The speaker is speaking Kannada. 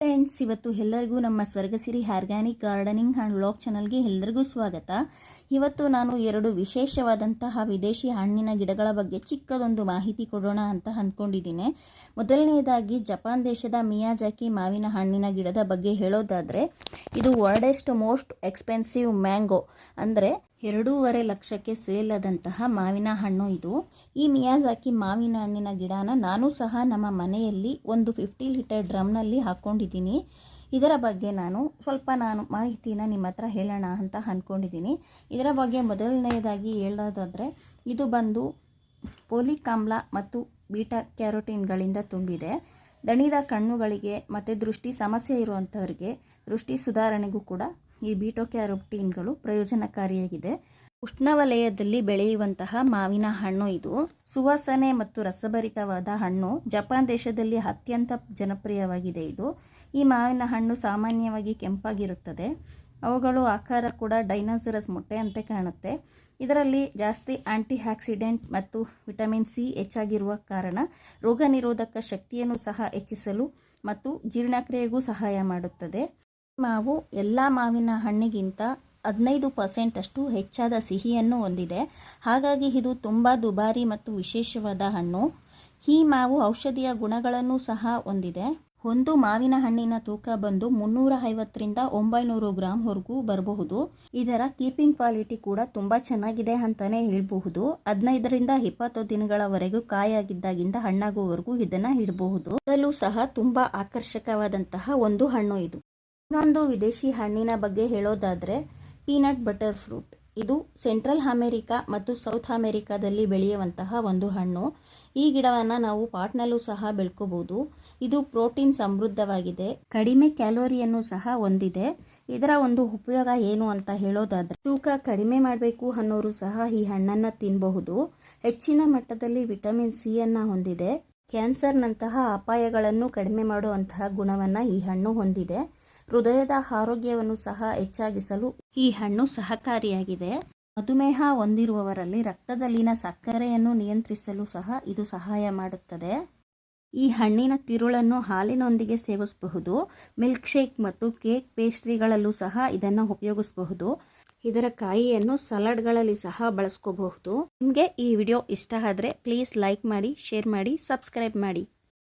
ಫ್ರೆಂಡ್ಸ್, ಇವತ್ತು ಎಲ್ಲರಿಗೂ ನಮ್ಮ Swargasiri organic gardening and vlog ಚಾನಲ್ಗೆ ಎಲ್ಲರಿಗೂ ಸ್ವಾಗತ. ಇವತ್ತು ನಾನು ಎರಡು ವಿಶೇಷವಾದಂತಹ ವಿದೇಶಿ ಹಣ್ಣಿನ ಗಿಡಗಳ ಬಗ್ಗೆ ಚಿಕ್ಕದೊಂದು ಮಾಹಿತಿ ಕೊಡೋಣ ಅಂತ ಅಂದ್ಕೊಂಡಿದ್ದೀನಿ. ಮೊದಲನೇದಾಗಿ, ಜಪಾನ್ ದೇಶದ ಮಿಯಾಜಾಕಿ ಮಾವಿನ ಹಣ್ಣಿನ ಗಿಡದ ಬಗ್ಗೆ ಹೇಳೋದಾದರೆ, ಇದು ವರ್ಡೆಸ್ಟ್ ಮೋಸ್ಟ್ ಎಕ್ಸ್ಪೆನ್ಸಿವ್ ಮ್ಯಾಂಗೋ. ಅಂದರೆ ಎರಡೂವರೆ ಲಕ್ಷಕ್ಕೆ ಸೇಲದಂತಹ ಮಾವಿನ ಹಣ್ಣು ಇದು. ಈ ಮಿಯಾಜಾಕಿ ಮಾವಿನ ಹಣ್ಣಿನ ಗಿಡನ ನಾನು ಸಹ ನಮ್ಮ ಮನೆಯಲ್ಲಿ ಒಂದು ಫಿಫ್ಟಿ ಲೀಟರ್ ಡ್ರಮ್ನಲ್ಲಿ ಹಾಕ್ಕೊಂಡಿದ್ದೀನಿ ಇದರ ಬಗ್ಗೆ ನಾನು ಸ್ವಲ್ಪ ನಾನು ಮಾಹಿತಿನ ನಿಮ್ಮ ಹತ್ರ ಹೇಳೋಣ ಅಂತ ಅಂದ್ಕೊಂಡಿದ್ದೀನಿ ಇದರ ಬಗ್ಗೆ ಮೊದಲನೆಯದಾಗಿ ಹೇಳೋದಾದರೆ, ಇದು ಬಂದು ಪೋಲಿಕಾಮ್ಲ ಮತ್ತು ಬೀಟಾ ಕ್ಯಾರೋಟಿನ್ಗಳಿಂದ ತುಂಬಿದೆ. ದಣಿದ ಕಣ್ಣುಗಳಿಗೆ ಮತ್ತು ದೃಷ್ಟಿ ಸಮಸ್ಯೆ ಇರುವಂಥವ್ರಿಗೆ ದೃಷ್ಟಿ ಸುಧಾರಣೆಗೂ ಕೂಡ ಈ ಬೀಟೋ ಕ್ಯಾರೊಟಿನ್ಗಳು ಪ್ರಯೋಜನಕಾರಿಯಾಗಿದೆ. ಉಷ್ಣವಲಯದಲ್ಲಿ ಬೆಳೆಯುವಂತಹ ಮಾವಿನ ಹಣ್ಣು ಇದು. ಸುವಾಸನೆ ಮತ್ತು ರಸಭರಿತವಾದ ಹಣ್ಣು ಜಪಾನ್ ದೇಶದಲ್ಲಿ ಅತ್ಯಂತ ಜನಪ್ರಿಯವಾಗಿದೆ ಇದು. ಈ ಮಾವಿನ ಹಣ್ಣು ಸಾಮಾನ್ಯವಾಗಿ ಕೆಂಪಾಗಿರುತ್ತದೆ. ಅವುಗಳು ಆಕಾರ ಕೂಡ ಡೈನೋಸರಸ್ ಮೊಟ್ಟೆ ಅಂತೆ ಕಾಣುತ್ತೆ. ಇದರಲ್ಲಿ ಜಾಸ್ತಿ ಆಂಟಿ ಆಕ್ಸಿಡೆಂಟ್ ಮತ್ತು ವಿಟಮಿನ್ ಸಿ ಹೆಚ್ಚಾಗಿರುವ ಕಾರಣ ರೋಗ ನಿರೋಧಕ ಶಕ್ತಿಯನ್ನು ಸಹ ಹೆಚ್ಚಿಸಲು ಮತ್ತು ಜೀರ್ಣಕ್ರಿಯೆಗೂ ಸಹಾಯ ಮಾಡುತ್ತದೆ. ಮಾವು ಎಲ್ಲ ಮಾವಿನ ಹಣ್ಣಿಗಿಂತ ಹದಿನೈದು ಪರ್ಸೆಂಟ್ ಅಷ್ಟು ಹೆಚ್ಚಾದ ಸಿಹಿಯನ್ನು ಹೊಂದಿದೆ. ಹಾಗಾಗಿ ಇದು ತುಂಬ ದುಬಾರಿ ಮತ್ತು ವಿಶೇಷವಾದ ಹಣ್ಣು. ಈ ಮಾವು ಔಷಧಿಯ ಗುಣಗಳನ್ನು ಸಹ ಹೊಂದಿದೆ. ಒಂದು ಮಾವಿನ ಹಣ್ಣಿನ ತೂಕ ಬಂದು ಮುನ್ನೂರ ಐವತ್ತರಿಂದ ಒಂಬೈನೂರು ಗ್ರಾಮ್ವರೆಗೂ ಬರಬಹುದು. ಇದರ ಕೀಪಿಂಗ್ ಕ್ವಾಲಿಟಿ ಕೂಡ ತುಂಬ ಚೆನ್ನಾಗಿದೆ ಅಂತಾನೆ ಹೇಳಬಹುದು. ಹದಿನೈದರಿಂದ ಇಪ್ಪತ್ತು ದಿನಗಳವರೆಗೂ ಕಾಯಾಗಿದ್ದಾಗಿಂದ ಹಣ್ಣಾಗುವವರೆಗೂ ಇದನ್ನ ಇಡಬಹುದು. ಅದರಲ್ಲೂ ಸಹ ತುಂಬಾ ಆಕರ್ಷಕವಾದಂತಹ ಒಂದು ಹಣ್ಣು ಇದು. ಇನ್ನೊಂದು ವಿದೇಶಿ ಹಣ್ಣಿನ ಬಗ್ಗೆ ಹೇಳೋದಾದರೆ, ಪೀನಟ್ ಬಟರ್ ಫ್ರೂಟ್. ಇದು ಸೆಂಟ್ರಲ್ ಅಮೇರಿಕಾ ಮತ್ತು ಸೌತ್ ಅಮೆರಿಕಾದಲ್ಲಿ ಬೆಳೆಯುವಂತಹ ಒಂದು ಹಣ್ಣು. ಈ ಗಿಡವನ್ನು ನಾವು ಪಾಟ್ನಲ್ಲೂ ಸಹ ಬೆಳ್ಕೋಬಹುದು ಇದು ಪ್ರೋಟೀನ್ ಸಮೃದ್ಧವಾಗಿದೆ. ಕಡಿಮೆ ಕ್ಯಾಲೋರಿಯನ್ನು ಸಹ ಹೊಂದಿದೆ. ಇದರ ಒಂದು ಉಪಯೋಗ ಏನು ಅಂತ ಹೇಳೋದಾದ್ರೆ, ತೂಕ ಕಡಿಮೆ ಮಾಡಬೇಕು ಅನ್ನೋರು ಸಹ ಈ ಹಣ್ಣನ್ನು ತಿನ್ನಬಹುದು ಹೆಚ್ಚಿನ ಮಟ್ಟದಲ್ಲಿ ವಿಟಮಿನ್ ಸಿ ಅನ್ನ ಹೊಂದಿದೆ. ಕ್ಯಾನ್ಸರ್ನಂತಹ ಅಪಾಯಗಳನ್ನು ಕಡಿಮೆ ಮಾಡುವಂತಹ ಗುಣವನ್ನು ಈ ಹಣ್ಣು ಹೊಂದಿದೆ. ಹೃದಯದ ಆರೋಗ್ಯವನ್ನು ಸಹ ಹೆಚ್ಚಾಗಿಸಲು ಈ ಹಣ್ಣು ಸಹಕಾರಿಯಾಗಿದೆ. ಮಧುಮೇಹ ಹೊಂದಿರುವವರಲ್ಲಿ ರಕ್ತದಲ್ಲಿನ ಸಕ್ಕರೆಯನ್ನು ನಿಯಂತ್ರಿಸಲು ಸಹ ಇದು ಸಹಾಯ ಮಾಡುತ್ತದೆ. ಈ ಹಣ್ಣಿನ ತಿರುಳನ್ನು ಹಾಲಿನೊಂದಿಗೆ ಸೇವಿಸಬಹುದು. ಮಿಲ್ಕ್ ಶೇಕ್ ಮತ್ತು ಕೇಕ್ ಪೇಸ್ಟ್ರಿಗಳಲ್ಲೂ ಸಹ ಇದನ್ನು ಉಪಯೋಗಿಸಬಹುದು. ಇದರ ಕಾಯಿಯನ್ನು ಸಲಾಡ್ಗಳಲ್ಲಿ ಸಹ ಬಳಸ್ಕೋಬಹುದು. ನಿಮಗೆ ಈ ವಿಡಿಯೋ ಇಷ್ಟ ಆದರೆ ಪ್ಲೀಸ್ ಲೈಕ್ ಮಾಡಿ, ಶೇರ್ ಮಾಡಿ, ಸಬ್ಸ್ಕ್ರೈಬ್ ಮಾಡಿ.